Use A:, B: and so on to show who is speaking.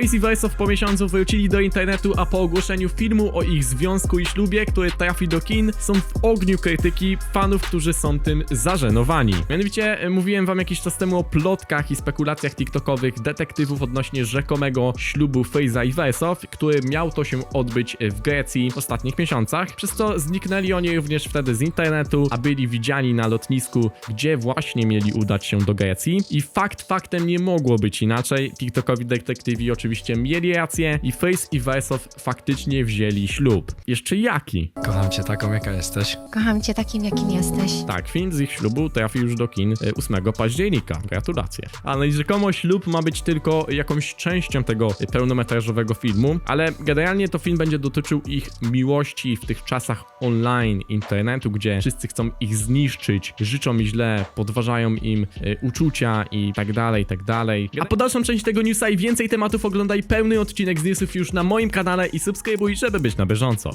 A: Face i Versof po miesiącu wrócili do internetu, a po ogłoszeniu filmu o ich związku i ślubie, który trafi do kin, są w ogniu krytyki fanów, którzy są tym zażenowani. Mianowicie e, mówiłem wam jakiś czas temu o plotkach i spekulacjach tiktokowych detektywów odnośnie rzekomego ślubu Face'a i Versof, który miał to się odbyć w Grecji w ostatnich miesiącach, przez co zniknęli oni również wtedy z internetu, a byli widziani na lotnisku, gdzie właśnie mieli udać się do Grecji. I fakt faktem nie mogło być inaczej. TikTokowi detektywi oczywiście mieli rację i Face i Versof faktycznie wzięli ślub. Jeszcze jaki?
B: Kocham cię taką, jaka jesteś.
C: Kocham cię takim, jakim jesteś.
A: Tak, film z ich ślubu trafił już do kin e, 8 października. Gratulacje. Ale i rzekomo ślub ma być tylko jakąś częścią tego e, pełnometrażowego filmu, ale generalnie to film będzie dotyczył ich miłości w tych czasach online internetu, gdzie wszyscy chcą ich zniszczyć, życzą mi źle, podważają im e, uczucia i tak dalej, i tak dalej. A po dalszą część tego newsa i więcej tematów oglądaj pełny odcinek z newsów już na moim kanale i subskrybuj, żeby być na bieżąco.